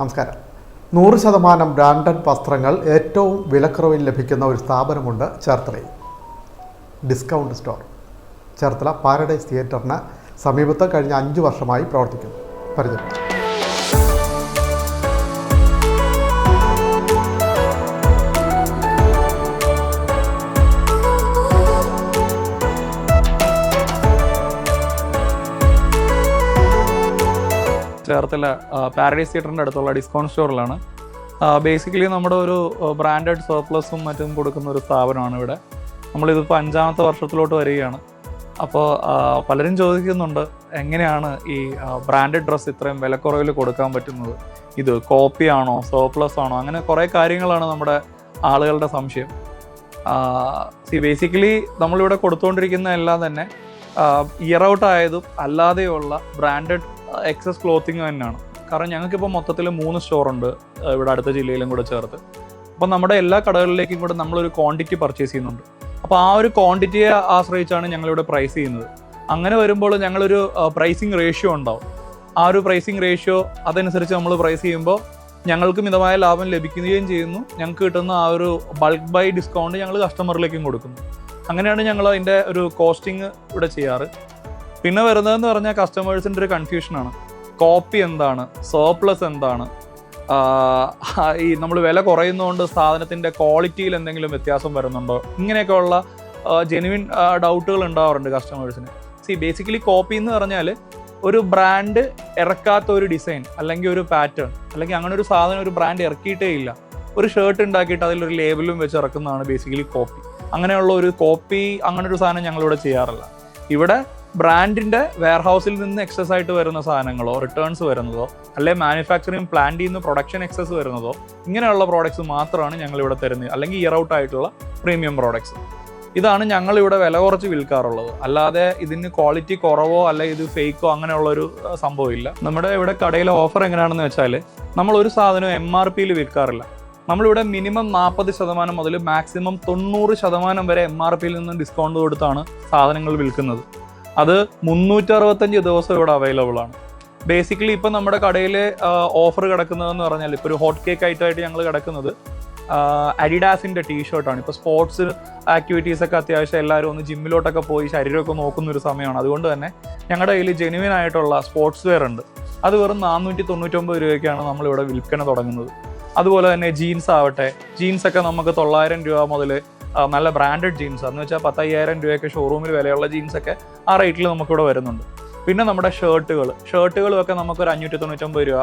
നമസ്കാരം. നൂറ് ശതമാനം ബ്രാൻഡഡ് വസ്ത്രങ്ങൾ ഏറ്റവും വിലക്കുറവിൽ ലഭിക്കുന്ന ഒരു സ്ഥാപനമുണ്ട് ചേർത്തലയിൽ. Discount store. ചേർത്തല പാരഡൈസ് തിയേറ്ററിന് സമീപത്ത് കഴിഞ്ഞ അഞ്ച് വർഷമായി പ്രവർത്തിക്കുന്നു. പരിചയം. ചേർത്തല പാരഡൈസ് തിയേറ്ററിന്റെ അടുത്തുള്ള ഡിസ്കൗണ്ട് സ്റ്റോറിലാണ് ബേസിക്കലി നമ്മുടെ ഒരു ബ്രാൻഡഡ് സർപ്ലസും മറ്റും കൊടുക്കുന്ന ഒരു സ്ഥാപനമാണ് ഇവിടെ. നമ്മളിതിപ്പോൾ അഞ്ചാമത്തെ വർഷത്തിലോട്ട് വരികയാണ്. അപ്പോൾ പലരും ചോദിക്കുന്നുണ്ട് എങ്ങനെയാണ് ഈ ബ്രാൻഡഡ് ഡ്രസ്സ് ഇത്രയും വിലക്കുറവിൽ കൊടുക്കാൻ പറ്റുന്നത്? ഇത് കോപ്പി ആണോ സർപ്ലസ് ആണോ? അങ്ങനെ കുറേ കാര്യങ്ങളാണ് നമ്മുടെ ആളുകളുടെ സംശയം. സി ബേസിക്കലി നമ്മളിവിടെ കൊടുത്തുകൊണ്ടിരിക്കുന്ന എല്ലാം തന്നെ ഇയർ ഔട്ട് ആയതും അല്ലാതെയുള്ള ബ്രാൻഡഡ് എക്സസ് ക്ലോത്തിങ് തന്നെയാണ്. കാരണം ഞങ്ങൾക്കിപ്പോൾ മൊത്തത്തിൽ മൂന്ന് സ്റ്റോറുണ്ട് ഇവിടെ അടുത്ത ജില്ലയിലും കൂടെ ചേർത്ത്. അപ്പോൾ നമ്മുടെ എല്ലാ കടകളിലേക്കും കൂടെ നമ്മളൊരു ക്വാണ്ടിറ്റി പർച്ചേസ് ചെയ്യുന്നുണ്ട്. അപ്പോൾ ആ ഒരു ക്വാണ്ടിറ്റിയെ ആശ്രയിച്ചാണ് ഞങ്ങളിവിടെ പ്രൈസ് ചെയ്യുന്നത്. അങ്ങനെ വരുമ്പോൾ ഞങ്ങളൊരു പ്രൈസിങ് റേഷ്യോ ഉണ്ടാവും. ആ ഒരു പ്രൈസിങ് റേഷ്യോ അതനുസരിച്ച് നമ്മൾ പ്രൈസ് ചെയ്യുമ്പോൾ ഞങ്ങൾക്ക് മിതമായ ലാഭം ലഭിക്കുകയും ചെയ്യുന്നു. ഞങ്ങൾക്ക് കിട്ടുന്ന ആ ഒരു ബൾക്ക് ബൈ ഡിസ്കൗണ്ട് ഞങ്ങൾ കസ്റ്റമറിലേക്കും കൊടുക്കുന്നു. അങ്ങനെയാണ് ഞങ്ങൾ അതിന്റെ ഒരു കോസ്റ്റിംഗ് ഇവിടെ ചെയ്യാറ്. പിന്നെ വരുന്നതെന്ന് പറഞ്ഞാൽ കസ്റ്റമേഴ്സിന്റെ ഒരു കൺഫ്യൂഷനാണ് കോപ്പി എന്താണ്? സർപ്ലസ് എന്താണ്? ഈ നമ്മൾ വില കുറയുന്നതുകൊണ്ട് സാധനത്തിന്റെ ക്വാളിറ്റിയിൽ എന്തെങ്കിലും വ്യത്യാസം വരുന്നുണ്ടോ? ഇങ്ങനെയൊക്കെയുള്ള ജെനുവിൻ ഡൗട്ടുകൾ ഉണ്ടാവാറുണ്ട് കസ്റ്റമേഴ്സിന് സി ബേസിക്കലി കോപ്പി എന്ന് പറഞ്ഞാൽ ഒരു ബ്രാൻഡ് ഇറക്കാത്ത ഒരു ഡിസൈൻ അല്ലെങ്കിൽ ഒരു പാറ്റേൺ അല്ലെങ്കിൽ അങ്ങനെ ഒരു സാധനം ഒരു ബ്രാൻഡ് ഇറക്കിയിട്ടേ ഇല്ല. ഒരു ഷർട്ട് ഉണ്ടാക്കിയിട്ട് അതിലൊരു ലേബലും വെച്ച് ഇറക്കുന്നതാണ് ബേസിക്കലി കോപ്പി അങ്ങനെയുള്ള ഒരു കോപ്പി അങ്ങനെ ഒരു സാധനം ഞങ്ങളിവിടെ ചെയ്യാറില്ല. ഇവിടെ ബ്രാൻഡിന്റെ വെയർഹൗസിൽ നിന്ന് എക്സസ് ആയിട്ട് വരുന്ന സാധനങ്ങളോ റിട്ടേൺസ് വരുന്നതോ അല്ലെ മാനുഫാക്ചറിങ് പ്ലാന്റിൽ നിന്ന് പ്രൊഡക്ഷൻ എക്സസ് വരുന്നതോ ഇങ്ങനെയുള്ള പ്രോഡക്ട്സ് മാത്രമാണ് ഞങ്ങൾ ഇവിടെ തരുന്നത്. അല്ലെങ്കിൽ ഇയർ ഔട്ട് ആയിട്ടുള്ള പ്രീമിയം പ്രോഡക്ട്സ് ഇതാണ് ഞങ്ങൾ ഇവിടെ വില കുറച്ച് വിൽക്കാറുള്ളത്. അല്ലാതെ ഇതിന് ക്വാളിറ്റി കുറവോ അല്ലെ ഇത് ഫേക്കോ അങ്ങനെയുള്ള ഒരു സംഭവം സംഭവമില്ല. നമ്മുടെ ഇവിടെ കടയിലെ ഓഫർ എങ്ങനെയാണെന്ന് വെച്ചാൽ നമ്മൾ ഒരു സാധനം എം ആർ പിയിൽ വിൽക്കാറില്ല. നമ്മളിവിടെ മിനിമം നാൽപ്പത് ശതമാനം മുതൽ മാക്സിമം തൊണ്ണൂറ് ശതമാനം വരെ എം ആർ പിയിൽ നിന്ന് ഡിസ്കൗണ്ട് കൊടുത്താണ് സാധനങ്ങൾ വിൽക്കുന്നത്. അത് മുന്നൂറ്ററുപത്തഞ്ച് ദിവസം ഇവിടെ അവൈലബിൾ ആണ്. ബേസിക്കലി ഇപ്പം നമ്മുടെ കടയിൽ ഓഫർ കിടക്കുന്നതെന്ന് പറഞ്ഞാൽ ഇപ്പോൾ ഒരു ഹോട്ട് കേക്ക് ഐറ്റമായിട്ട് ഞങ്ങൾ കിടക്കുന്നത് അഡിഡാസിന്റെ ടീഷർട്ടാണ് ഇപ്പോൾ സ്പോർട്സ് ആക്ടിവിറ്റീസ് ഒക്കെ അത്യാവശ്യം എല്ലാവരും ഒന്ന് ജിമ്മിലോട്ടൊക്കെ പോയി ശരീരമൊക്കെ നോക്കുന്ന ഒരു സമയമാണ്. അതുകൊണ്ട് തന്നെ ഞങ്ങളുടെ കയ്യിൽ ജെനുവിൻ ആയിട്ടുള്ള സ്പോർട്സ് വെയർ ഉണ്ട്. അത് വെറും നാനൂറ്റി തൊണ്ണൂറ്റൊമ്പത് രൂപയ്ക്കാണ് നമ്മളിവിടെ വിൽപ്പന തുടങ്ങുന്നത്. അതുപോലെ തന്നെ ജീൻസ് ആവട്ടെ ജീൻസ് ഒക്കെ നമുക്ക് തൊള്ളായിരം രൂപ മുതൽ നല്ല ബ്രാൻഡഡ് ജീൻസ് എന്ന് വെച്ചാൽ പത്തയ്യായിരം രൂപയൊക്കെ ഷോറൂമിൽ വിലയുള്ള ജീൻസൊക്കെ ആ റേറ്റിൽ നമുക്കിവിടെ വരുന്നുണ്ട്. പിന്നെ നമ്മുടെ ഷർട്ടുകൾ ഷർട്ടുകളൊക്കെ നമുക്ക് നമുക്കൊരു അഞ്ഞൂറ്റി തൊണ്ണൂറ്റൊമ്പത് രൂപ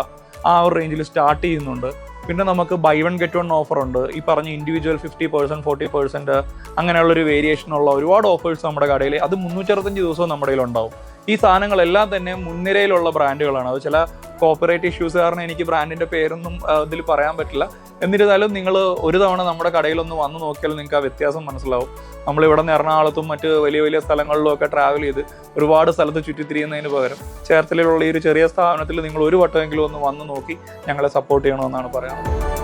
ആ ഒരു റേഞ്ചിൽ സ്റ്റാർട്ട് ചെയ്യുന്നുണ്ട്. പിന്നെ നമുക്ക് buy one get one offer ഉണ്ട്. ഈ പറഞ്ഞ individual fifty percent forty percent അങ്ങനെയുള്ളൊരു വേരിയേഷൻ ഉള്ള ഒരുപാട് ഓഫേഴ്സ് നമ്മുടെ കടയിൽ അത് മുന്നൂറ്ററുപത്തഞ്ച് ദിവസവും നമ്മുടെ കയ്യിൽ ഉണ്ടാവും ഈ സാധനങ്ങളെല്ലാം തന്നെ മുൻനിരയിലുള്ള ബ്രാൻഡുകളാണ്. അത് ചില കോപ്പറേറ്റ് ഇഷ്യൂസ് കാരണം എനിക്ക് ബ്രാൻഡിന്റെ പേരൊന്നും ഇതിൽ പറയാൻ പറ്റില്ല. എന്നിരുന്നാലും നിങ്ങൾ ഒരു തവണ നമ്മുടെ കടയിലൊന്ന് വന്ന് നോക്കിയാൽ നിങ്ങൾക്ക് ആ വ്യത്യാസം മനസ്സിലാവും. നമ്മളിവിടെ നിന്ന് എറണാകുളത്തും മറ്റ് വലിയ വലിയ സ്ഥലങ്ങളിലും ഒക്കെ ട്രാവൽ ചെയ്ത് ഒരുപാട് സ്ഥലത്ത് ചുറ്റിത്തിരിയുന്നതിന് പകരം ചേർത്തലയിലുള്ള ഈ ഒരു ചെറിയ സ്ഥാപനത്തിൽ നിങ്ങൾ ഒരു വട്ടമെങ്കിലും ഒന്ന് വന്ന് നോക്കി ഞങ്ങളെ സപ്പോർട്ട് ചെയ്യണമെന്നാണ് പറയാനുള്ളത്.